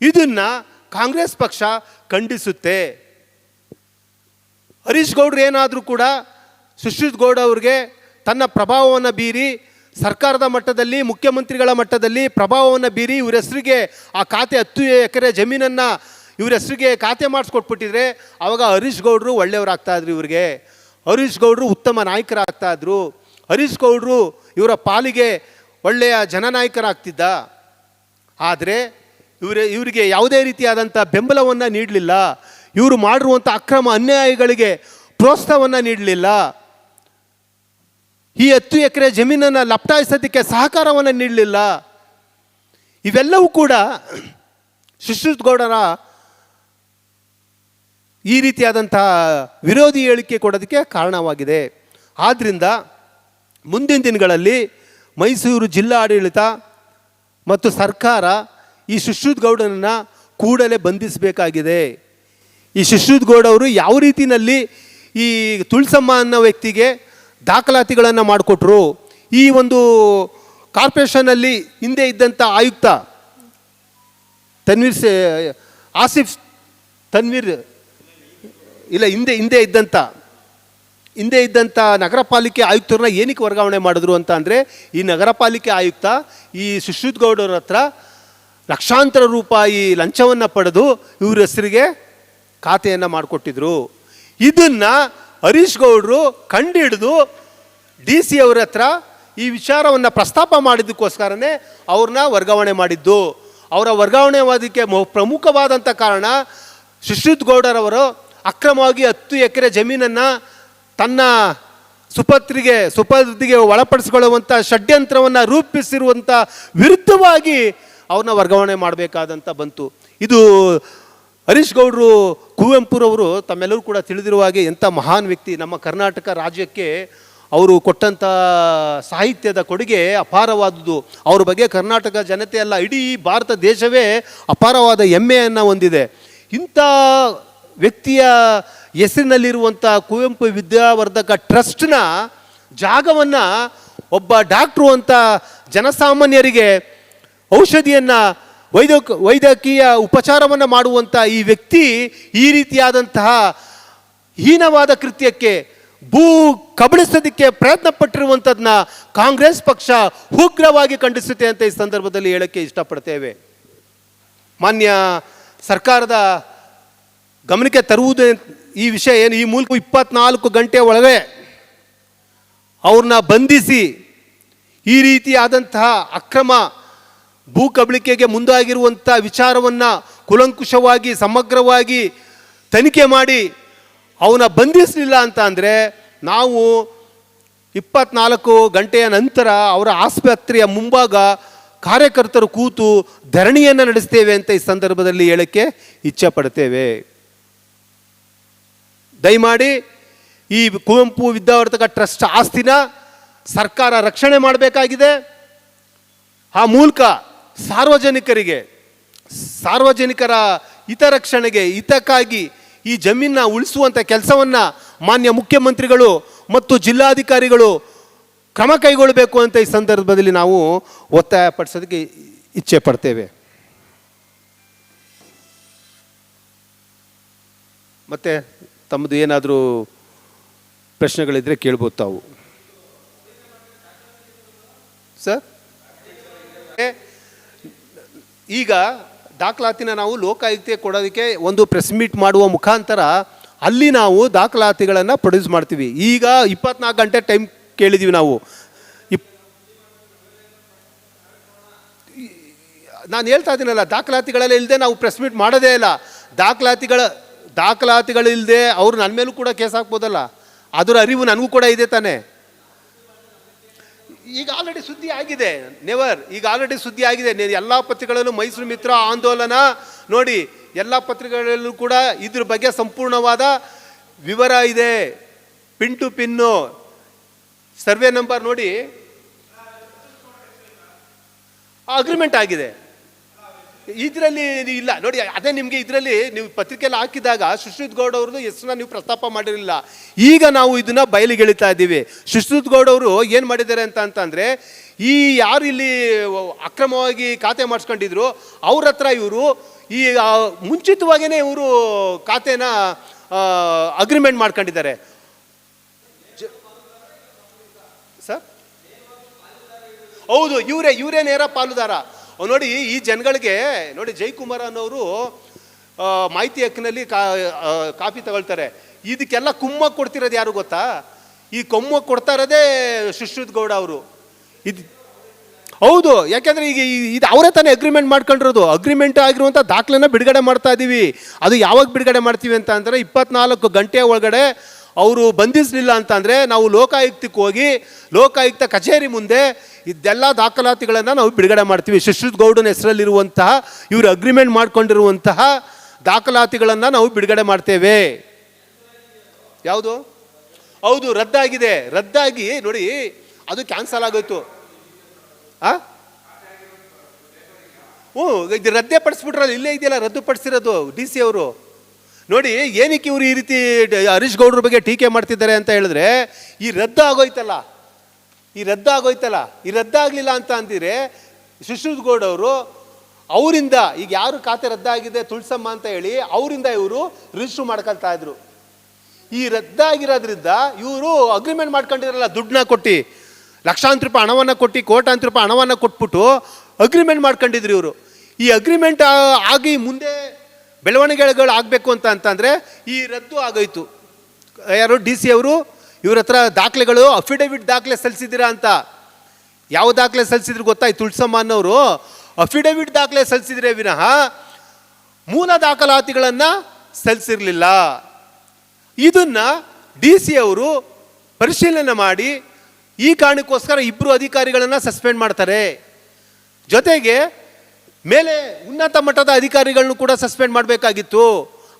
ಇದನ್ನು ಕಾಂಗ್ರೆಸ್ ಪಕ್ಷ ಖಂಡಿಸುತ್ತೆ. ಹರೀಶ್ ಗೌಡ್ರು ಏನಾದರೂ ಕೂಡ ಸುಶ್ರಿತ್ ಗೌಡ ಅವ್ರಿಗೆ ತನ್ನ ಪ್ರಭಾವವನ್ನು ಬೀರಿ ಸರ್ಕಾರದ ಮಟ್ಟದಲ್ಲಿ, ಮುಖ್ಯಮಂತ್ರಿಗಳ ಮಟ್ಟದಲ್ಲಿ ಪ್ರಭಾವವನ್ನು ಬೀರಿ ಇವ್ರ ಹೆಸರಿಗೆ ಆ ಖಾತೆ ಹತ್ತು ಎಕರೆ ಜಮೀನನ್ನು ಇವ್ರ ಹೆಸರಿಗೆ ಖಾತೆ ಮಾಡಿಸ್ಕೊಟ್ಬಿಟ್ಟಿದ್ರೆ ಆವಾಗ ಹರೀಶ್ ಗೌಡ್ರು ಒಳ್ಳೆಯವರಾಗ್ತಾ ಇದ್ರು ಇವ್ರಿಗೆ. ಹರೀಶ್ ಗೌಡರು ಉತ್ತಮ ನಾಯಕರಾಗ್ತಾ ಇದ್ರು. ಹರೀಶ್ ಗೌಡರು ಇವರ ಪಾಲಿಗೆ ಒಳ್ಳೆಯ ಜನನಾಯಕರಾಗ್ತಿದ್ದ. ಆದರೆ ಇವರ, ಇವರಿಗೆ ಯಾವುದೇ ರೀತಿಯಾದಂಥ ಬೆಂಬಲವನ್ನು ನೀಡಲಿಲ್ಲ. ಇವರು ಮಾಡಿರುವಂಥ ಅಕ್ರಮ ಅನ್ಯಾಯಗಳಿಗೆ ಪ್ರೋತ್ಸಾಹವನ್ನು ನೀಡಲಿಲ್ಲ. ಈ ಹತ್ತು ಎಕರೆ ಜಮೀನನ್ನು ಲಪ್ಟಾಯಿಸೋದಕ್ಕೆ ಸಹಕಾರವನ್ನು ನೀಡಲಿಲ್ಲ. ಇವೆಲ್ಲವೂ ಕೂಡ ಶಿಶುತ್ ಗೌಡರ ಈ ರೀತಿಯಾದಂತಹ ವಿರೋಧಿ ಹೇಳಿಕೆ ಕೊಡೋದಕ್ಕೆ ಕಾರಣವಾಗಿದೆ. ಆದ್ದರಿಂದ ಮುಂದಿನ ದಿನಗಳಲ್ಲಿ ಮೈಸೂರು ಜಿಲ್ಲಾಡಳಿತ ಮತ್ತು ಸರ್ಕಾರ ಈ ಸುಶ್ರುತ್ ಗೌಡನನ್ನು ಕೂಡಲೇ ಬಂಧಿಸಬೇಕಾಗಿದೆ. ಈ ಸುಶ್ರುತ್ ಗೌಡ ಅವರು ಯಾವ ರೀತಿಯಲ್ಲಿ ಈ ತುಳಸಮ್ಮ ಅನ್ನೋ ವ್ಯಕ್ತಿಗೆ ದಾಖಲಾತಿಗಳನ್ನು ಮಾಡಿಕೊಟ್ರು? ಈ ಒಂದು ಕಾರ್ಪೊರೇಷನಲ್ಲಿ ಹಿಂದೆ ಇದ್ದಂಥ ಆಯುಕ್ತ ತನ್ವೀರ್ ಸೇ, ಆಸಿಫ್ ತನ್ವೀರ್ ಇಲ್ಲ, ಹಿಂದೆ ಹಿಂದೆ ಇದ್ದಂಥ ಹಿಂದೆ ಇದ್ದಂಥ ನಗರ ಪಾಲಿಕೆ ಆಯುಕ್ತರನ್ನ ಏನಕ್ಕೆ ವರ್ಗಾವಣೆ ಮಾಡಿದ್ರು ಅಂತ ಅಂದರೆ, ಈ ನಗರ ಪಾಲಿಕೆ ಆಯುಕ್ತ ಈ ಸುಶ್ರುತ್ ಗೌಡರ ಹತ್ರ ಲಕ್ಷಾಂತರ ರೂಪಾಯಿ ಲಂಚವನ್ನು ಪಡೆದು ಇವ್ರ ಹೆಸರಿಗೆ ಖಾತೆಯನ್ನು ಮಾಡಿಕೊಟ್ಟಿದ್ರು. ಇದನ್ನು ಹರೀಶ್ ಗೌಡರು ಕಂಡುಹಿಡಿದು ಡಿ ಸಿ ಅವ್ರ ಹತ್ರ ಈ ವಿಚಾರವನ್ನು ಪ್ರಸ್ತಾಪ ಮಾಡಿದ್ದಕ್ಕೋಸ್ಕರನೇ ಅವ್ರನ್ನ ವರ್ಗಾವಣೆ ಮಾಡಿದ್ದು. ಅವರ ವರ್ಗಾವಣೆವಾದಕ್ಕೆ ಪ್ರಮುಖವಾದಂಥ ಕಾರಣ ಸುಶ್ರುತ್ ಗೌಡರವರು ಅಕ್ರಮವಾಗಿ ಹತ್ತು ಎಕರೆ ಜಮೀನನ್ನು ತನ್ನ ಸುಪತ್ರಿಗೆ ಸುಪತ್ರಿಗೆ ಒಳಪಡಿಸಿಕೊಳ್ಳುವಂಥ ಷಡ್ಯಂತ್ರವನ್ನು ರೂಪಿಸಿರುವಂಥ ವಿರುದ್ಧವಾಗಿ ಅವನ್ನ ವರ್ಗಾವಣೆ ಮಾಡಬೇಕಾದಂಥ ಬಂತು. ಇದು ಹರೀಶ್ ಗೌಡರು ಕುವೆಂಪುರವರು ತಮ್ಮೆಲ್ಲರೂ ಕೂಡ ತಿಳಿದಿರುವ ಹಾಗೆ ಎಂಥ ಮಹಾನ್ ವ್ಯಕ್ತಿ. ನಮ್ಮ ಕರ್ನಾಟಕ ರಾಜ್ಯಕ್ಕೆ ಅವರು ಕೊಟ್ಟಂಥ ಸಾಹಿತ್ಯದ ಕೊಡುಗೆ ಅಪಾರವಾದುದು. ಅವ್ರ ಬಗ್ಗೆ ಕರ್ನಾಟಕ ಜನತೆ ಅಲ್ಲ ಇಡೀ ಭಾರತ ದೇಶವೇ ಅಪಾರವಾದ ಹೆಮ್ಮೆಯನ್ನು ಹೊಂದಿದೆ. ಇಂಥ ವ್ಯಕ್ತಿಯ ಹೆಸರಿನಲ್ಲಿರುವಂಥ ಕುವೆಂಪು ವಿದ್ಯಾವರ್ಧಕ ಟ್ರಸ್ಟ್ನ ಜಾಗವನ್ನು ಒಬ್ಬ ಡಾಕ್ಟ್ರು ಅಂತ ಜನಸಾಮಾನ್ಯರಿಗೆ ಔಷಧಿಯನ್ನು ವೈದ್ಯಕ ವೈದ್ಯಕೀಯ ಉಪಚಾರವನ್ನು ಮಾಡುವಂಥ ಈ ವ್ಯಕ್ತಿ ಈ ರೀತಿಯಾದಂತಹ ಹೀನವಾದ ಕೃತ್ಯಕ್ಕೆ ಭೂ ಕಬಳಿಸೋದಕ್ಕೆ ಪ್ರಯತ್ನ ಪಟ್ಟಿರುವಂಥದ್ದನ್ನ ಕಾಂಗ್ರೆಸ್ ಪಕ್ಷ ಉಗ್ರವಾಗಿ ಖಂಡಿಸುತ್ತೆ ಅಂತ ಈ ಸಂದರ್ಭದಲ್ಲಿ ಹೇಳೋಕ್ಕೆ ಇಷ್ಟಪಡ್ತೇವೆ. ಮಾನ್ಯ ಸರ್ಕಾರದ ಗಮನಕ್ಕೆ ತರುವುದು ಈ ವಿಷಯ ಏನು? ಈ ಮೂಲಕ ಇಪ್ಪತ್ನಾಲ್ಕು ಗಂಟೆ ಒಳಗೆ ಅವ್ರನ್ನ ಬಂಧಿಸಿ ಈ ರೀತಿಯಾದಂತಹ ಅಕ್ರಮ ಭೂ ಕಬಳಿಕೆಗೆ ಮುಂದಾಗಿರುವಂಥ ವಿಚಾರವನ್ನು ಕುಲಂಕುಷವಾಗಿ, ಸಮಗ್ರವಾಗಿ ತನಿಖೆ ಮಾಡಿ ಅವನ ಬಂಧಿಸಲಿಲ್ಲ ಅಂತ ಅಂದರೆ ನಾವು ಇಪ್ಪತ್ನಾಲ್ಕು ಗಂಟೆಯ ನಂತರ ಅವರ ಆಸ್ಪತ್ರೆಯ ಮುಂಭಾಗ ಕಾರ್ಯಕರ್ತರು ಕೂತು ಧರಣಿಯನ್ನು ನಡೆಸ್ತೇವೆ ಅಂತ ಈ ಸಂದರ್ಭದಲ್ಲಿ ಹೇಳಕ್ಕೆ ಇಚ್ಛೆ ಪಡ್ತೇವೆ. ದಯಮಾಡಿ ಈ ಕುವೆಂಪು ವಿದ್ಯಾವರ್ಧಕ ಟ್ರಸ್ಟ್ ಆಸ್ತಿನ ಸರ್ಕಾರ ರಕ್ಷಣೆ ಮಾಡಬೇಕಾಗಿದೆ. ಆ ಮೂಲಕ ಸಾರ್ವಜನಿಕರಿಗೆ, ಸಾರ್ವಜನಿಕರ ಹಿತರಕ್ಷಣೆಗೆ, ಹಿತಕ್ಕಾಗಿ ಈ ಜಮೀನನ್ನ ಉಳಿಸುವಂಥ ಕೆಲಸವನ್ನು ಮಾನ್ಯ ಮುಖ್ಯಮಂತ್ರಿಗಳು ಮತ್ತು ಜಿಲ್ಲಾಧಿಕಾರಿಗಳು ಕ್ರಮ ಕೈಗೊಳ್ಳಬೇಕು ಅಂತ ಈ ಸಂದರ್ಭದಲ್ಲಿ ನಾವು ಒತ್ತಾಯ ಪಡಿಸೋದಕ್ಕೆ ಇಚ್ಛೆ ಪಡ್ತೇವೆ. ಮತ್ತೆ ತಮ್ಮದು ಏನಾದರೂ ಪ್ರಶ್ನೆಗಳಿದ್ದರೆ ಕೇಳ್ಬೋದು ತಾವು. ಸರ್? ಈಗ ದಾಖಲಾತಿನ ನಾವು ಲೋಕಾಯುಕ್ತ ಕೊಡೋದಕ್ಕೆ ಒಂದು ಪ್ರೆಸ್ ಮೀಟ್ ಮಾಡುವ ಮುಖಾಂತರ ಅಲ್ಲಿ ನಾವು ದಾಖಲಾತಿಗಳನ್ನು ಪ್ರೊಡ್ಯೂಸ್ ಮಾಡ್ತೀವಿ. ಈಗ ಇಪ್ಪತ್ನಾಲ್ಕು ಗಂಟೆ ಟೈಮ್ ಕೇಳಿದ್ದೀವಿ ನಾವು. ಇಪ್ ನಾನು ಹೇಳ್ತಾ ಇದ್ದೀನಲ್ಲ, ದಾಖಲಾತಿಗಳೆಲ್ಲ ಇಲ್ಲದೆ ನಾವು ಪ್ರೆಸ್ ಮೀಟ್ ಮಾಡೋದೇ ಇಲ್ಲ. ದಾಖಲಾತಿಗಳ ದಾಖಲಾತಿಗಳಿಲ್ಲದೆ ಅವರು ನನ್ನ ಮೇಲೂ ಕೂಡ ಕೇಸ್ ಹಾಕ್ಬೋದಲ್ಲ? ಅದರ ಅರಿವು ನನಗೂ ಕೂಡ ಇದೆ ತಾನೆ. ಈಗ ಆಲ್ರೆಡಿ ಸುದ್ದಿ ಆಗಿದೆ ನೆವರ್ ಈಗ ಆಲ್ರೆಡಿ ಸುದ್ದಿ ಆಗಿದೆ. ಎಲ್ಲ ಪತ್ರಿಕೆಗಳಲ್ಲೂ ಮೈಸೂರು ಮಿತ್ರ ಆಂದೋಲನ ನೋಡಿ, ಎಲ್ಲ ಪತ್ರಿಕೆಗಳಲ್ಲೂ ಕೂಡ ಇದ್ರ ಬಗ್ಗೆ ಸಂಪೂರ್ಣವಾದ ವಿವರ ಇದೆ. Pin to pin. Survey number ನೋಡಿ. ಅಗ್ರಿಮೆಂಟ್ ಆಗಿದೆ. ಇದರಲ್ಲಿ ಇಲ್ಲ. ನೋಡಿ, ಅದೇ ನಿಮಗೆ ಇದರಲ್ಲಿ ನೀವು ಪತ್ರಿಕೆಯಲ್ಲಿ ಹಾಕಿದಾಗ ಸುಶ್ರುತ್ ಗೌಡ ಅವ್ರದ್ದು ಹೆಸರನ್ನ ನೀವು ಪ್ರಸ್ತಾಪ ಮಾಡಿರಲಿಲ್ಲ. ಈಗ ನಾವು ಇದನ್ನ ಬಯಲಿಗೆಳಿತಾ ಇದ್ದೀವಿ. ಸುಶ್ರುತ್ ಗೌಡ ಅವರು ಏನು ಮಾಡಿದ್ದಾರೆ ಅಂತ ಅಂತಂದರೆ, ಈ ಯಾರು ಇಲ್ಲಿ ಅಕ್ರಮವಾಗಿ ಖಾತೆ ಮಾಡಿಸ್ಕೊಂಡಿದ್ರು, ಅವ್ರ ಹತ್ರ ಇವರು ಈ ಮುಂಚಿತವಾಗಿಯೇ ಇವರು ಖಾತೆನ ಅಗ್ರಿಮೆಂಟ್ ಮಾಡ್ಕೊಂಡಿದ್ದಾರೆ. ಸರ್? ಹೌದು, ಇವರೇ ಇವರೇ ನೇರ ಪಾಲುದಾರ. ನೋಡಿ ಈ ಜನಗಳಿಗೆ ನೋಡಿ ಜೈಕುಮಾರ್ ಅನ್ನೋರು ಮಾಹಿತಿ ಹಕ್ಕಿನಲ್ಲಿ ಕಾ ಕಾಪಿ ತಗೊಳ್ತಾರೆ. ಇದಕ್ಕೆಲ್ಲ ಕುಮ್ಮಕ್ಕೆ ಕೊಡ್ತಿರೋದು ಯಾರು ಗೊತ್ತಾ? ಈ ಕೊಮ್ಮ ಕೊಡ್ತಾ ಇರೋದೇ ಸುಶ್ರುತ್ ಗೌಡ ಅವರು. ಇದು ಹೌದು, ಯಾಕೆಂದ್ರೆ ಈಗ ಇದು ಅವರೇ ತಾನೇ ಅಗ್ರಿಮೆಂಟ್ ಮಾಡ್ಕೊಂಡಿರೋದು. ಅಗ್ರಿಮೆಂಟ್ ಆಗಿರುವಂಥ ದಾಖಲೆನ ಬಿಡುಗಡೆ ಮಾಡ್ತಾ ಇದ್ದೀವಿ ಅದು ಯಾವಾಗ ಬಿಡುಗಡೆ ಮಾಡ್ತೀವಿ ಅಂತ ಅಂದರೆ ಇಪ್ಪತ್ನಾಲ್ಕು ಗಂಟೆ ಒಳಗಡೆ ಅವರು ಬಂಧಿಸಲಿಲ್ಲ ಅಂತಂದರೆ ನಾವು ಲೋಕಾಯುಕ್ತಕ್ಕೆ ಹೋಗಿ ಲೋಕಾಯುಕ್ತ ಕಚೇರಿ ಮುಂದೆ ಇದೆಲ್ಲ ದಾಖಲಾತಿಗಳನ್ನು ನಾವು ಬಿಡುಗಡೆ ಮಾಡ್ತೀವಿ. ಶುಶ್ರುತ್ ಗೌಡನ ಹೆಸರಲ್ಲಿರುವಂತಹ, ಇವರು ಅಗ್ರಿಮೆಂಟ್ ಮಾಡಿಕೊಂಡಿರುವಂತಹ ದಾಖಲಾತಿಗಳನ್ನು ನಾವು ಬಿಡುಗಡೆ ಮಾಡ್ತೇವೆ. ಯಾವುದು? ಹೌದು, ರದ್ದಾಗಿದೆ. ರದ್ದಾಗಿ, ನೋಡಿ, ಅದು ಕ್ಯಾನ್ಸಲ್ ಆಗೋಯ್ತು. ಆ? ಹ್ಞೂ, ಇದು ರದ್ದೇ ಪಡಿಸ್ಬಿಟ್ರಲ್ಲ ಇಲ್ಲೇ ಇದೆಯಲ್ಲ, ರದ್ದುಪಡಿಸಿರೋದು ಡಿ ಸಿ ಅವರು. ನೋಡಿ, ಏನಕ್ಕೆ ಇವರು ಈ ರೀತಿ ಹರೀಶ್ ಗೌಡ್ರ ಬಗ್ಗೆ ಟೀಕೆ ಮಾಡ್ತಿದ್ದಾರೆ ಅಂತ ಹೇಳಿದ್ರೆ, ಈ ರದ್ದು ಆಗೋಯ್ತಲ್ಲ. ಈ ರದ್ದಾಗೋಯ್ತಲ್ಲ ಈ ರದ್ದಾಗಲಿಲ್ಲ ಅಂತ ಅಂದಿರೆ ಸುಶ್ರುತ್ ಗೌಡ್ ಅವರು ಅವರಿಂದ, ಈಗ ಯಾರು ಖಾತೆ ರದ್ದಾಗಿದೆ, ತುಳಸಮ್ಮ ಅಂತ ಹೇಳಿ, ಅವರಿಂದ ಇವರು ರಿಜಿಸ್ಟರ್ ಮಾಡ್ಕೊಳ್ತಾ ಇದ್ರು. ಈ ರದ್ದಾಗಿರೋದ್ರಿಂದ ಇವರು ಅಗ್ರಿಮೆಂಟ್ ಮಾಡ್ಕೊಂಡಿರಲ್ಲ, ದುಡ್ಡನ್ನ ಕೊಟ್ಟು, ಲಕ್ಷಾಂತರ ರೂಪಾಯಿ ಹಣವನ್ನು ಕೊಟ್ಟು ಕೋಟಾಂತರ ರೂಪಾಯಿ ಹಣವನ್ನು ಕೊಟ್ಬಿಟ್ಟು ಅಗ್ರಿಮೆಂಟ್ ಮಾಡ್ಕೊಂಡಿದ್ರು ಇವರು. ಈ ಅಗ್ರಿಮೆಂಟ್ ಆಗಿ ಮುಂದೆ ಬೆಳವಣಿಗೆಗಳು ಆಗಬೇಕು ಅಂತ ಅಂತಂದರೆ ಈ ರದ್ದು ಆಗೋಯ್ತು. ಯಾರು ಡಿ ಸಿ ಅವರು, ಇವ್ರ ಹತ್ರ ದಾಖಲೆಗಳು ಅಫಿಡವಿಟ್ ದಾಖಲೆ ಸಲ್ಲಿಸಿದ್ದೀರಾ ಅಂತ. ಯಾವ ದಾಖಲೆ ಸಲ್ಲಿಸಿದ್ರು ಗೊತ್ತಾಯ್ತು, ತುಳಸಮ್ಮ ಅನ್ನೋರು ಅಫಿಡವಿಟ್ ದಾಖಲೆ ಸಲ್ಲಿಸಿದ್ರೆ ವಿನಃ ಮೂಲ ದಾಖಲಾತಿಗಳನ್ನು ಸಲ್ಲಿಸಿರಲಿಲ್ಲ. ಇದನ್ನು ಡಿ ಸಿ ಅವರು ಪರಿಶೀಲನೆ ಮಾಡಿ, ಈ ಕಾರಣಕ್ಕೋಸ್ಕರ ಇಬ್ಬರು ಅಧಿಕಾರಿಗಳನ್ನು ಸಸ್ಪೆಂಡ್ ಮಾಡ್ತಾರೆ. ಜೊತೆಗೆ ಮೇಲೆ ಉನ್ನತ ಮಟ್ಟದ ಅಧಿಕಾರಿಗಳನ್ನು ಕೂಡ ಸಸ್ಪೆಂಡ್ ಮಾಡಬೇಕಾಗಿತ್ತು.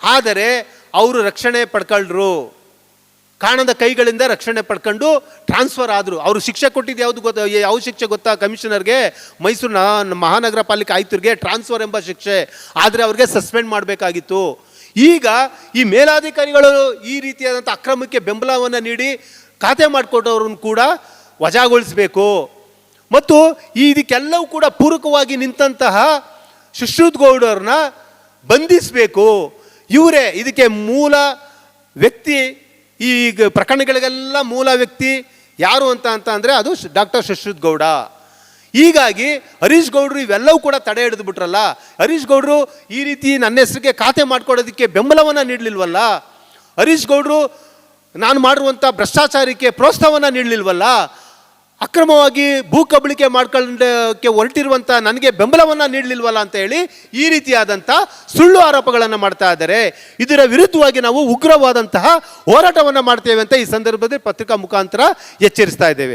ಆದರೆ ಅವರು ರಕ್ಷಣೆ ಪಡ್ಕೊಳ್ರು. ಕಾಣದ ಕೈಗಳಿಂದ ರಕ್ಷಣೆ ಪಡ್ಕೊಂಡು ಟ್ರಾನ್ಸ್ಫರ್ ಆದರು. ಅವರು ಶಿಕ್ಷೆ ಕೊಟ್ಟಿದ್ದು ಯಾವುದು ಗೊತ್ತಾ ಯಾವ ಶಿಕ್ಷೆ ಗೊತ್ತಾ? ಕಮಿಷನರ್ಗೆ ಮೈಸೂರು ಮಹಾನಗರ ಪಾಲಿಕೆ ಆಯುಕ್ತರಿಗೆ ಟ್ರಾನ್ಸ್ಫರ್ ಎಂಬ ಶಿಕ್ಷೆ. ಆದರೆ ಅವ್ರಿಗೆ ಸಸ್ಪೆಂಡ್ ಮಾಡಬೇಕಾಗಿತ್ತು. ಈಗ ಈ ಮೇಲಾಧಿಕಾರಿಗಳು ಈ ರೀತಿಯಾದಂಥ ಅಕ್ರಮಕ್ಕೆ ಬೆಂಬಲವನ್ನು ನೀಡಿ ಖಾತೆ ಮಾಡಿಕೊಟ್ಟವ್ರನ್ನ ಕೂಡ ವಜಾಗೊಳಿಸಬೇಕು. ಮತ್ತು ಇದಕ್ಕೆಲ್ಲವೂ ಕೂಡ ಪೂರಕವಾಗಿ ನಿಂತಹ ಸುಶ್ರುತ್ ಗೌಡರನ್ನ ಬಂಧಿಸಬೇಕು. ಇವರೇ ಇದಕ್ಕೆ ಮೂಲ ವ್ಯಕ್ತಿ, ಈ ಪ್ರಕರಣಗಳಿಗೆಲ್ಲ ಮೂಲ ವ್ಯಕ್ತಿ ಯಾರು ಅಂತ ಅಂತ ಅಂದರೆ ಅದು ಡಾಕ್ಟರ್ ಸುಶ್ರುತ್ ಗೌಡ. ಹೀಗಾಗಿ ಹರೀಶ್ ಗೌಡ್ರು ಇವೆಲ್ಲವೂ ಕೂಡ ತಡೆ ಹಿಡಿದು ಬಿಟ್ರಲ್ಲ. ಹರೀಶ್ ಗೌಡ್ರು ಈ ರೀತಿ ನನ್ನ ಹೆಸರಿಗೆ ಖಾತೆ ಮಾಡ್ಕೊಡೋದಕ್ಕೆ ಬೆಂಬಲವನ್ನು ನೀಡಲಿಲ್ವಲ್ಲ? ಹರೀಶ್ ಗೌಡ್ರು ನಾನು ಮಾಡಿರುವಂಥ ಭ್ರಷ್ಟಾಚಾರಕ್ಕೆ ಪ್ರೋತ್ಸಾಹವನ್ನು ನೀಡಲಿಲ್ವಲ್ಲ? ಅಕ್ರಮವಾಗಿ ಭೂ ಕಬಳಿಕೆ ಮಾಡ್ಕೊಂಡಕ್ಕೆ ಹೊರಟಿರುವಂಥ ನನಗೆ ಬೆಂಬಲವನ್ನು ನೀಡಲಿಲ್ವಲ್ಲ ಅಂತ ಹೇಳಿ ಈ ರೀತಿಯಾದಂಥ ಸುಳ್ಳು ಆರೋಪಗಳನ್ನು ಮಾಡ್ತಾ ಇದ್ದಾರೆ. ಇದರ ವಿರುದ್ಧವಾಗಿ ನಾವು ಉಗ್ರವಾದಂತಹ ಹೋರಾಟವನ್ನು ಮಾಡ್ತೇವೆ ಅಂತ ಈ ಸಂದರ್ಭದಲ್ಲಿ ಪತ್ರಿಕಾ ಮುಖಾಂತರ ಎಚ್ಚರಿಸ್ತಾ ಇದ್ದೇವೆ.